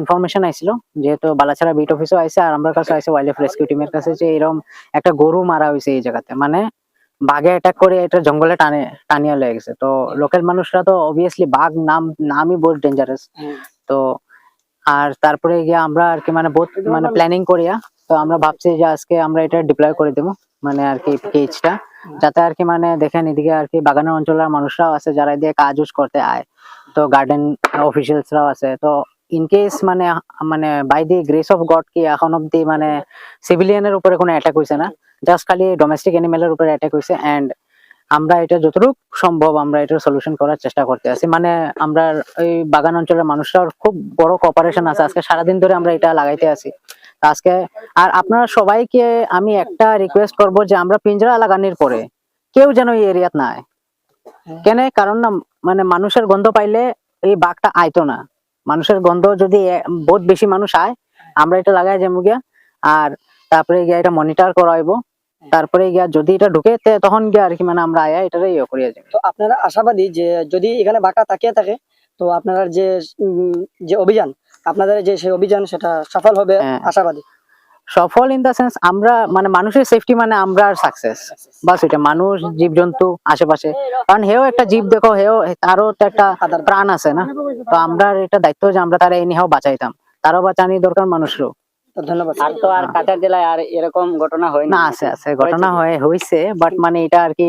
Information আইছিল, যেহেতু বালাছাড়া bit অফিসও আইছে আর আমার কাছে আইছে ওয়াইল্ড লাইফ রেস্কিউ টিমের কাছে যে এরকম একটা গরু মারা হয়েছে এই জায়গাতে। মানে বাঘে অ্যাটাক করে এটা জঙ্গলে টানে, টানিয়া লেগে গেছে। তো লোকাল মানুষরা তো অবভিয়াসলি বাঘ নাম, নামই বহুত ডেঞ্জারাস তো আর তারপরে গিয়ে আমরা আর কি মানে বহুত মানে প্ল্যানিং করিয়া, তো আমরা ভাবছি যে আজকে আমরা এটা ডিপ্লয় করে দেবো মানে আর কি কেজটা যাতে আর কি মানে দেখেন এদিকে আর কি বাগানের অঞ্চলের মানুষরাও আছে, যারা এদিকে কাজ করতে আয়। তো গার্ডেন অফিসিয়ালসরাও আছে। তো ইন কেস মানে মানে by the grace of God কি এখন অব্দি মানে সিভিলিয়ানের উপরে কোনো অ্যাটাক হয়েছে না? জাস্ট খালি ডোমেস্টিক অ্যানিমেলের উপরে অ্যাটাক হয়েছে অ্যান্ড আমরা এটা যতটুকু সম্ভব আমরা এটার সলিউশন করার চেষ্টা করতে আছি। মানে আমরা এই বাগান অঞ্চলের মানুষরাও খুব বড় কপারেশন আছে। আজকে সারাদিন ধরে আমরা এটা লাগাইতে আছি। আজকে আর আপনারা সবাইকে আমি একটা রিকোয়েস্ট করব যে আমরা পিঞ্জরা লাগানোর পরে কেউ যেন এই এরিয়াত না কেন? কারণ না মানে মানুষের গন্ধ পাইলে এই বাঘটা আইতো না। মানুষের গন্ধ যদি বহুত বেশি মানুষ আয় আমরা এটা লাগাই যাব গিয়া। আর তারপরে গিয়া এটা মনিটর করাইব। তারপরে গিয়া যদি এটা ঢুকে তখন গিয়া আর কি মানে আমরা আয়া এটা ইয়ে করিয়া যাব। তো আপনারা আশাবাদী যে যদি এখানে বাঁকা তাকিয়ে থাকে তো আপনারা যে যে অভিযান আপনাদের যে সেই অভিযান সেটা সফল হবে হ্যাঁ। আশাবাদী। সফল ইন দা সেন্স আমরা মানে মানুষের সেফটি মানে আমরা আর সাকসেস বাস এটা মানুষ জীবজন্তু আশেপাশে। কারণ হেও একটা জীব দেখো হেও তারও তো একটা প্রাণ আছে না? তো আমরা এটা দায়িত্ব যে আমরা তারা এনিহাও বাঁচাইতাম। তারও বাঁচানি দরকার মানুষেরও ধন্যবাদ। আর তো আর কাছাড় জেলায় আর এরকম ঘটনা হয় না আছে আছে ঘটনা হয়ে হইছে বাট মানে এটা আর কি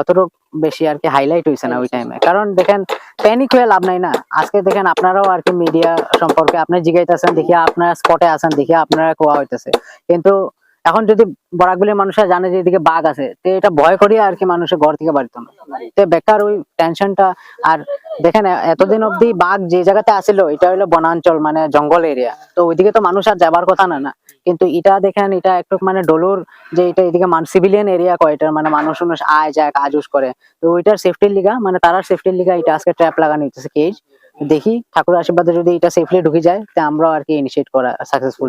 অতটুক বেশি আর কি হাইলাইট হইছে না ওই টাইমে কারণ দেখেন প্যানিক হয়ে লাভ নাই না। আজকে দেখেন আপনারাও আর কি মিডিয়া সম্পর্কে আপনি জিগাইতেছেন দেখিয়া আপনারা স্পটে আছেন দেখিয়া আপনারা কোয়া হইতেছে। কিন্তু এখন যদি বরাকগুলির মানুষরা জানে যে এদিকে বাঘ আছে, তো এটা ভয় করিয়া আর কি মানুষের ঘর থেকে বাড়িত না। তো বেকার ওই টেনশনটা আর দেখেন, এতদিন অব্দি বাঘ যে জায়গাতে আসিল এটা হলো বনাঞ্চল মানে জঙ্গল এরিয়া তো ওইদিকে তো মানুষ আর যাবার কথা না না। কিন্তু এটা দেখেন, এটা একটু মানে ডলুর যে এটা এদিকে সিভিলিয়ান এরিয়া কয় এটা মানে মানুষ মানুষ আয় যায়, কাজ করে। তো ওইটার সেফটির লিগা মানে তারা সেফটির লিগা এটা আজকে ট্র্যাপ লাগানো হইতেছে কেজ দেখি ঠাকুর আশীর্বাদে যদি এটা সেফলি ঢুকে যায়, তা আমরা আর কি ইনিশিয়েট করা সাকসেসফুল